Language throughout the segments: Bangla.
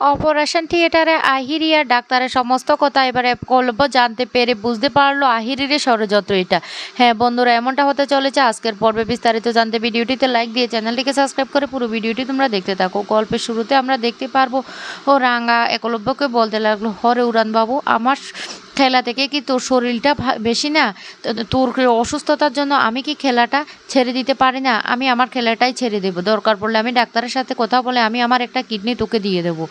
অপারেশন থিয়েটারে আহিরি আর ডাক্তারের সমস্ত কথা এবারে কলব জানতে পেরে বুঝতে পারল আহিরির ষড়যন্ত্র এটা হ্যাঁ বন্ধুরা, এমনটা হতে চলেছে। আজকের পর্বে বিস্তারিত জানতে ভিডিওটিতে লাইক দিয়ে চ্যানেলটিকে সাবস্ক্রাইব করে পুরো ভিডিওটি তোমরা দেখতে থাকো। গল্পের শুরুতে আমরা দেখতে পারব, ও রাঙা একলব্যকে বলতে লাগল, হরে উড়ানবাবু, আমার খেলা থেকে কি তোর শরীরটা বেশি না? তোর অসুস্থতার জন্য আমি কি খেলাটা ছেড়ে দিতে পারি না? আমি আমার খেলাটাই ছেড়ে দেবো। দরকার পড়লে আমি ডাক্তারের সাথে কথা বলে আমি আমার একটা কিডনি তোকে দিয়ে দেবো।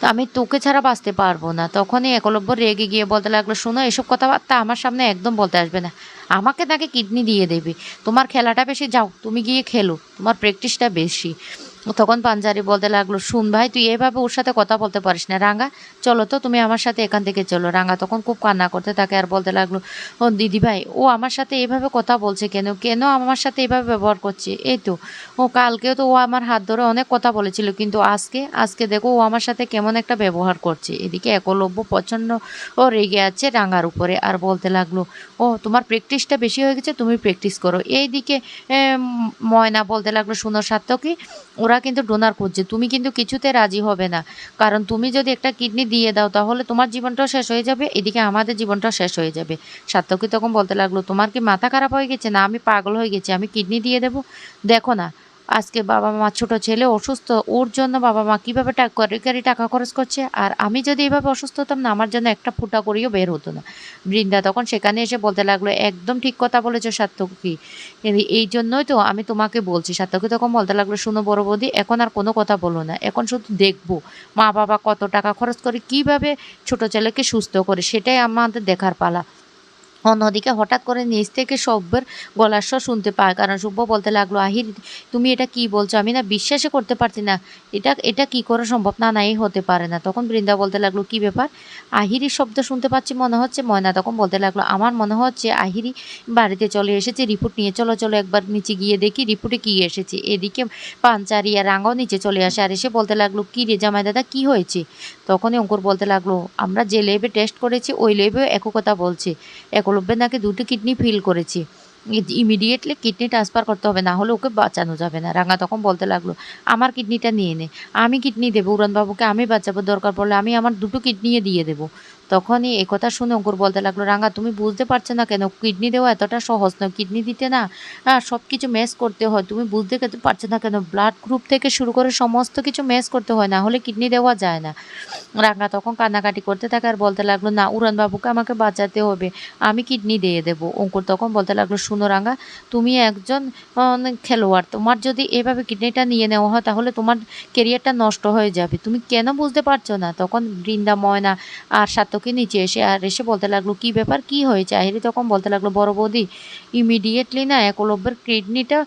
তো আমি তোকে ছাড়া বাঁচতে পারব না। তখনই একলব্য রেগে গিয়ে বলতে লাগল, শোনো, এসব কথাবার্তা আমার সামনে একদম বলতে আসবে না। আমাকে তাকে কিডনি দিয়ে দেবে। তোমার খেলাটা বেশি, যাও, তুমি গিয়ে খেলো। তোমার প্র্যাকটিসটা বেশি। তখন পাঞ্জারি বলতে লাগল, শুন ভাই, তুই এভাবে ওর সাথে কথা বলতে পারিস না রাঙ্গা চলো তো, তুমি আমার সাথে এখান থেকে চলো। রাঙ্গা তখন খুব কান্না করতে থাকে আর বলতে লাগল, ও দিদি ভাই, ও আমার সাথে এভাবে কথা বলছে কেন? কেন আমার সাথে এভাবে ব্যবহার করছে? এই তো, ও কালকেও তো ও আমার হাত ধরে অনেক কথা বলেছিল, কিন্তু আজকে আজকে দেখো ও আমার সাথে কেমন একটা ব্যবহার করছে। এদিকে একলব্য প্রচণ্ড ও রেগে আছে রাঙার উপরে আর বলতে লাগল, ও, তোমার প্র্যাকটিসটা বেশি হয়ে গেছে, তুমি প্র্যাকটিস করো। এইদিকে ময়না বলতে লাগল, শুনো সার্থকী, ওরা কিন্তু ডোনার খুঁজছে তুমি কিন্তু কিছুতে রাজি হবে না। কারণ তুমি যদি একটা কিডনি দিয়ে দাও, তাহলে তোমার জীবনটাও শেষ হয়ে যাবে, এদিকে আমাদের জীবনটাও শেষ হয়ে যাবে। সার্থকী তখন বলতে লাগল, তোমার কি মাথা খারাপ হয়ে গেছে? না, আমি পাগল হয়ে গেছি, আমি কিডনি দিয়ে দেবো। দেখো না আজকে বাবা মা ছোট ছেলে, অসুস্থ, ওর জন্য বাবা মা কীভাবে কারি টাকা খরচ করছে? আর আমি যদি এভাবে অসুস্থ হতাম না, আমার জন্য একটা ফুটা করিও বের হতো না। বৃন্দা তখন সেখানে এসে বলতে লাগল, একদম ঠিক কথা বলেছ সার্থকী। এই জন্যই তো আমি তোমাকে বলছি। সার্থকী তখন বলতে লাগল, শুনো বড় বৌদি, এখন আর কোনো কথা বলো না। এখন শুধু দেখব মা বাবা কত টাকা খরচ করে, কীভাবে ছোট ছেলেকে সুস্থ করে, সেটাই আমাদের দেখার পালা। অন্যদিকে হঠাৎ করে নিচ থেকে সব্যের গলার স্বর শুনতে পায়। কারণ সভ্য বলতে লাগল আহির তুমি এটা কি বলছো? আমি না বিশ্বাসই করতে পারছি না। এটা এটা কি করে সম্ভব? না না, এই হতে পারে না। তখন বৃন্দা বলতে লাগল, কি ব্যাপার? আহিরির শব্দ শুনতে পাচ্ছি, মনে হচ্ছে ময়না। তখন বলতে লাগল, আমার মনে হচ্ছে আহিরি বাড়িতে চলে এসেছে রিপোর্ট নিয়ে। চলো চলো, একবার নিচে গিয়ে দেখি রিপোর্টে কি এসেছে। এদিকে পাঞ্চারি আর রাঙাও নিচে চলে আসে আর এসে বলতে লাগল, কি রে জামাই দাদা, কি হয়েছে? তখনই অঙ্কুর বলতে লাগল, আমরা যে লেবে টেস্ট করেছি, ওই লেবেও একই কথা বলছে। একলব্যের নাকি দুটো কিডনি ফিল করেছি। ইমিডিয়েটলি কিডনি ট্রান্সফার করতে হবে, না হলে ওকে বাঁচানো যাবে না। রাঙা তখন বলতে লাগল, আমার কিডনিটা নিয়ে নে, আমি কিডনি দেবো উড়ানবাবুকে, আমি বাঁচাবো, দরকার পড়লে আমি আমার দুটো কিডনিয়ে দিয়ে দেবো। তখনই এ কথা শুনে অঙ্কুর বলতে লাগল, রাঙা, তুমি বুঝতে পারছ না কেন? কিডনি দেওয়া এতটা সহজ নয়। কিডনি দিতে না সব কিছু ম্যাচ করতে হয়। তুমি বুঝতে পারছ না কেন? ব্লাড গ্রুপ থেকে শুরু করে সমস্ত কিছু ম্যাচ করতে হয়। না হলে কিডনি দেওয়া যায় না। রাঙা তখন কান্নাকাটি করতে থাকে আর বলতে লাগল, না, উড়ানবাবুকে আমাকে বাঁচাতে হবে। আমি কিডনি দিয়ে দেবো। অঙ্কুর তখন বলতে লাগল, শুনো রাঙা, তুমি একজন খেলোয়াড়। তোমার যদি এভাবে কিডনিটা নিয়ে নেওয়া হয়, তাহলে তোমার কেরিয়ারটা নষ্ট হয়ে যাবে। তুমি কেন বুঝতে পারছ না? তখন বৃন্দা, ময়না আর সাতকে নিচে এসে আর এসে বলতে লাগল, কি ব্যাপার? কি হয়েছে? আহিরি তখন বলতে লাগল, বড় বৌদি ইমিডিয়েটলি না একলব্যের কিডনিটা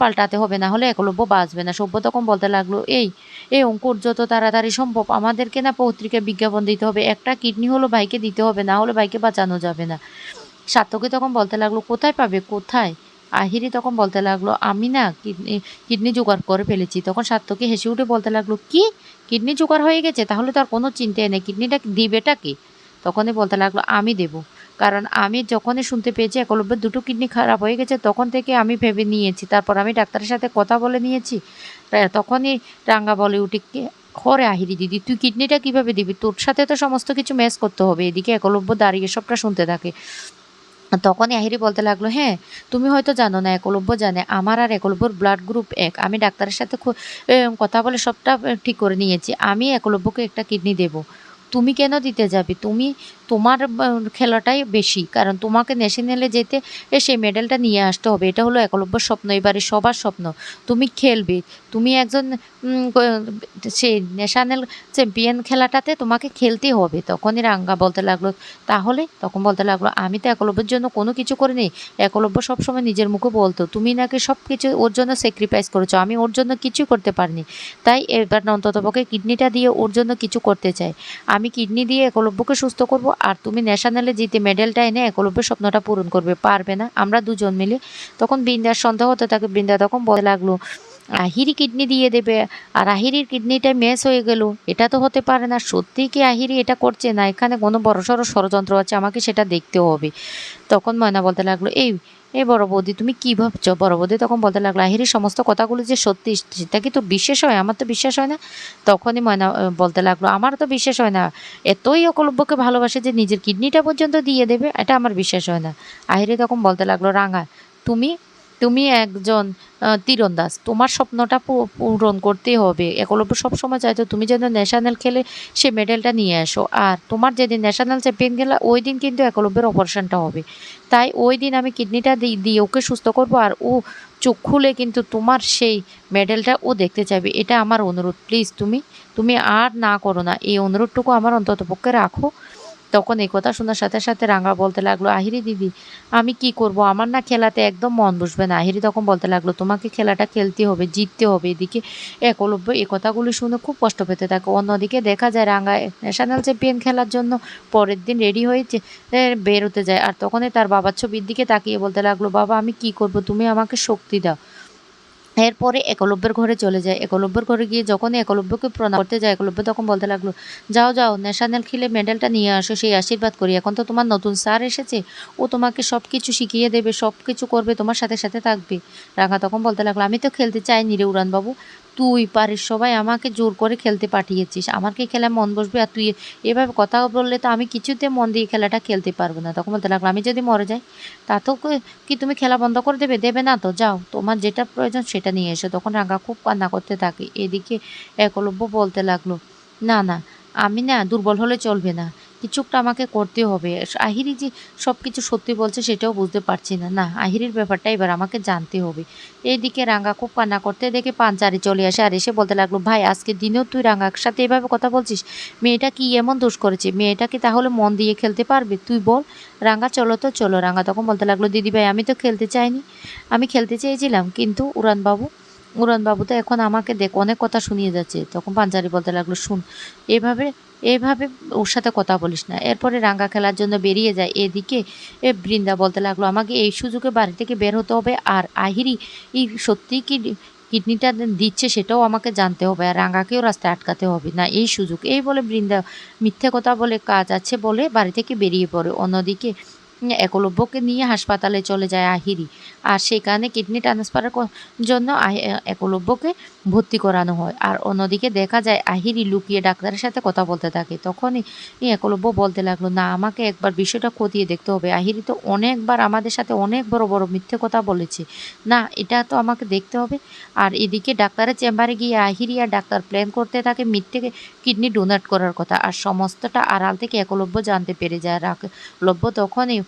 পাল্টাতে হবে, না হলে একলব্য বাঁচবে না। সভ্য তখন বলতে লাগল, এই এই অঙ্কুর, যত তাড়াতাড়ি সম্ভব আমাদেরকে না পত্রিকায় বিজ্ঞাপন দিতে হবে। একটা কিডনি হলো ভাইকে দিতে হবে, না হলে ভাইকে বাঁচানো যাবে না। সার্থকী তখন বলতে লাগল, কোথায় পাবে? কোথায়? আহিরি তখন বলতে লাগল, আমি না কিডনি কিডনি জোগাড় করে ফেলেছি। তখন সার্থকী হেসে উঠে বলতে লাগল, কি? কিডনি জোগাড় হয়ে গেছে? তাহলে তো আর কোনো চিন্তাই নেই। কিডনিটা দিবেটা কি? তখনই বলতে লাগল, আমি দেব। কারণ আমি যখনই শুনতে পেয়েছি একলব্যের দুটো কিডনি খারাপ হয়ে গেছে, তখন থেকে আমি ভেবে নিয়েছি। তারপর আমি ডাক্তারের সাথে কথা বলে নিয়েছি। তখনই রাঙ্গা বলে উঠে, "কে? খরে আহিরি দিদি, তুই কিডনিটা কীভাবে দিবি? তোর সাথে তো সমস্ত কিছু ম্যাচ করতে হবে। এদিকে একলব্য দাঁড়িয়ে সবটা শুনতে থাকে। তখনই আহিরি বলতে লাগল হ্যাঁ তুমি হয়তো জানো না, একলব্য জানে, আমার আর একলব্যর ব্লাড গ্রুপ এক। আমি ডাক্তারের সাথে কথা বলে সবটা ঠিক করে নিয়েছি। আমি একলব্যকে একটা কিডনি দেব। তুমি কেন দিতে যাবে? তুমি তোমার খেলাটাই বেশি। কারণ তোমাকে ন্যাশনালে যেতে সেই মেডেলটা নিয়ে আসতে হবে। এটা হলো একলব্যর স্বপ্ন, এবারে সবার স্বপ্ন। তুমি খেলবে। তুমি একজন সেই ন্যাশনাল চ্যাম্পিয়ন খেলাটাতে তোমাকে খেলতেই হবে। তখনই রাঙ্গা বলতে লাগল, তাহলে? তখন বলতে লাগল, আমি তো একলব্যের জন্য কোনো কিছু করিনি। একলব্য সবসময় নিজের মুখে বলতো, তুমি নাকি সব কিছু ওর জন্য স্যাক্রিফাইস করেছ। আমি ওর জন্য কিছু করতে পারিনি। তাই এবার অন্ততপক্ষে কিডনিটা দিয়ে ওর জন্য কিছু করতে চাই। আমি কিডনি দিয়ে একলব্যকে সুস্থ করব আর তুমি ন্যাশনালে জিতে মেডেলটা এনে একলব্যের স্বপ্নটা পূরণ করবে, পারবে না। আমরা দুজন মিলে। তখন বৃন্দার সন্দেহ হতে থাকে, বৃন্দা তখন বলে লাগল। আহিরি কিডনি দিয়ে দেবে। আর আহিরির কিডনিটা মেস হয়ে গেল। এটা তো হতে পারে না। সত্যি কি আহিরি এটা করছে না? এখানে কোনো বড়সড় ষড়যন্ত্র আছে, আমাকে সেটা দেখতে হবে। তখন ময়না বলতে লাগল, এই এই বড় বৌদি, তুমি কী ভাবছ? বড় বৌদি তখন বলতে লাগল আহিরির সমস্ত কথাগুলো যে সত্যি, সেটা কি তো বিশ্বাস হয়? আমার তো বিশ্বাস হয় না। তখনই ময়না বলতে লাগল, আমার তো বিশ্বাস হয় না। এতই অকলব্যকে ভালোবাসে যে নিজের কিডনিটা পর্যন্ত দিয়ে দেবে, এটা আমার বিশ্বাস হয় না। আহিরি তখন বলতে লাগল, রাঙা, তুমি তুমি একজন তীরন্দাজ। তোমার স্বপ্নটা পূরণ করতেই হবে। একলব্য সবসময় চাইতো তুমি যেন ন্যাশনাল খেলে সে মেডেলটা নিয়ে আসো আর তোমার যেদিন ন্যাশনাল চ্যাম্পিয়ন গেলা, ওই দিন কিন্তু একলব্যের অপারেশনটা হবে। তাই ওই দিন আমি কিডনিটা দিয়ে ওকে সুস্থ করব আর ও চোখ খুলে কিন্তু তোমার সেই মেডেলটা ও দেখতে চাইবে। এটা আমার অনুরোধ। প্লিজ তুমি তুমি আর না করো না। এই অনুরোধটুকু আমার অন্তত পক্ষে রাখো। তখন এই কথা শোনার সাথে সাথে রাঙা বলতে লাগল, আহিরি দিদি, আমি কি করব? আমার না খেলাতে একদম মন বসবে না। আহিরি তখন বলতে লাগল, তোমাকে খেলাটা খেলতে হবে, জিততে হবে এদিকে। একলব্য এই কথাগুলি শুনে খুব কষ্ট পেতে থাকে। অন্যদিকে দেখা যায় রাঙা ন্যাশনাল চ্যাম্পিয়ন খেলার জন্য পরের দিন রেডি হয়ে বেরোতে যায়। আর তখনই তার বাবার ছবির দিকে তাকিয়ে বলতে লাগল, বাবা, আমি কি করব? তুমি আমাকে শক্তি দাও। এরপরে একলব্যের ঘরে চলে যায়। একলব্যের ঘরে গিয়ে যখন একলব্যকে প্রণাম করতে যায়, একলব্য তখন বলতে লাগল, যাও যাও ন্যাশনাল খেলে মেডেলটা নিয়ে আসো, সেই আশীর্বাদ করি। এখন তো তোমার নতুন স্যার এসেছে। ও তোমাকে সব কিছু শিখিয়ে দেবে সব কিছু করবে, তোমার সাথে সাথে থাকবে। রাখা তখন বলতে লাগল, আমি তো খেলতে চাইনি রে উড়ানবাবু। তুই পারিস, সবাই আমাকে জোর করে খেলতে পাঠিয়েছিস। আমাকে কি খেলায় মন বসবে আর তুই এভাবে কথা বললে তো আমি কিছুতে মন দিয়ে খেলাটা খেলতে পারব না। তখন বলতে লাগল, আমি যদি মরে যাই, তা তো কি- তুমি খেলা বন্ধ করে দেবে? দেবে না তো, যাও। তোমার যেটা প্রয়োজন সেটা নিয়ে এসো। তখন রাঙা খুব কান্না করতে থাকে। এদিকে একলব্য বলতে লাগল, না না, আমি না দুর্বল হলে চলবে না। কিছুটা আমাকে করতে হবে। আহিরি যে সব কিছু সত্যি বলছে সেটাও বুঝতে পারছি না। না, আহিরির ব্যাপারটা এবার আমাকে জানতে হবে। এইদিকে রাঙ্গা খুব কান্না করতে দেখে পাঞ্চারি চলে আসে আর এসে বলতে লাগল, ভাই, আজকে দিনেও তুই রাঙ্গার সাথে এভাবে কথা বলছিস? মেয়েটা কি এমন দোষ করেছে? মেয়েটাকে তাহলে মন দিয়ে খেলতে পারবে? তুই বল। রাঙ্গা, চলো তো, চলো। রাঙ্গা তখন বলতে লাগল, দিদি ভাই, আমি তো খেলতে চাইনি। আমি খেলতে চেয়েছিলাম, কিন্তু উড়ানবাবু উড়ানবাবু তো এখন আমাকে দেখ, অনেক কথা শুনিয়ে যাচ্ছে। তখন পাঞ্জারি বলতে লাগল, শুন, এভাবে এভাবে ওর সাথে কথা বলিস না। এরপরে রাঙ্গা খেলার জন্য বেরিয়ে যায়। এদিকে এ বৃন্দা বলতে লাগল, আমাকে এই সুযোগে বাড়ি থেকে বের হতে হবে আর আহিরি সত্যিই কি কিডনিটা দিচ্ছে সেটাও আমাকে জানতে হবে আর রাঙ্গাকেও রাস্তায় আটকাতে হবে না এই সুযোগ। এই বলে বৃন্দা মিথ্যে কথা বলে কাজ আছে বলে বাড়ি থেকে বেরিয়ে পড়ে। অন্যদিকে একলব্যকে নিয়ে হাসপাতালে চলে যায় আহিরি। আর সেখানে কিডনি ট্রান্সফারের জন্য একলব্যকে ভর্তি করানো হয়। আর অন্যদিকে দেখা যায় আহিরি লুকিয়ে ডাক্তারের সাথে কথা বলতে থাকে। তখনই একলব্য বলতে লাগল, না, আমাকে একবার বিষয়টা খতিয়ে দেখতে হবে। আহিরি তো অনেকবার আমাদের সাথে অনেক বড় বড় মিথ্যে কথা বলেছে। না, এটা তো আমাকে দেখতে হবে। আর এদিকে ডাক্তারের চেম্বারে গিয়ে আহিরি আর ডাক্তার প্ল্যান করতে থাকে মিথ্যে কিডনি ডোনেট করার কথা। আর সমস্তটা আড়াল থেকে একলব্য জানতে পেরে যায়। আর একলব্য তখনই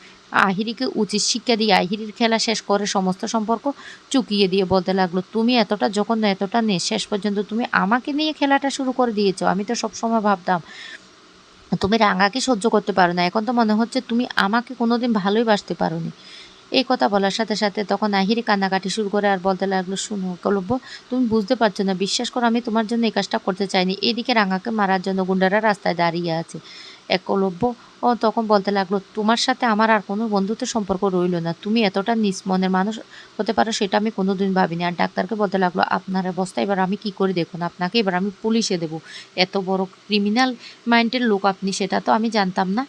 আহিরিকে উচিত শিক্ষা দিয়ে আহিরির খেলা শেষ করে সমস্ত সম্পর্ক চুকিয়ে দিয়ে বলতে লাগল, তুমি এতটা যখন এতটা নে, শেষ পর্যন্ত তুমি আমাকে নিয়ে খেলাটা শুরু করে দিয়েছ, আমি তো সবসময় ভাবতাম তুমি রাঙাকে সহ্য করতে পারো না, এখন তো মনে হচ্ছে তুমি আমাকে কোনোদিন ভালোই বাসতে পারোনি। এই কথা বলার সাথে সাথে তখন আহিরি কান্নাকাটি শুরু করে আর বলতে লাগল, শুনো কলব্য, তুমি বুঝতে পারছ না, বিশ্বাস করো আমি তোমার জন্য এই কাজটা করতে চাইনি, এদিকে রাঙাকে মারার জন্য গুন্ডারা রাস্তায় দাঁড়িয়ে আছে। একলব্য। ও তখন বলতে লাগল, তোমার সাথে আমার আর কোনো বন্ধুত্বের সম্পর্ক রইল না। তুমি এতটা নিজ মনের মানুষ হতে পারো সেটা আমি কোনোদিন ভাবিনি। আর ডাক্তারকে বলতে লাগল, আপনার অবস্থা এবার আমি কি করে দেখুন? আপনাকে এবার আমি পুলিশে দেবো। এত বড় ক্রিমিনাল মাইন্ডের লোক আপনি, সেটা তো আমি জানতাম না।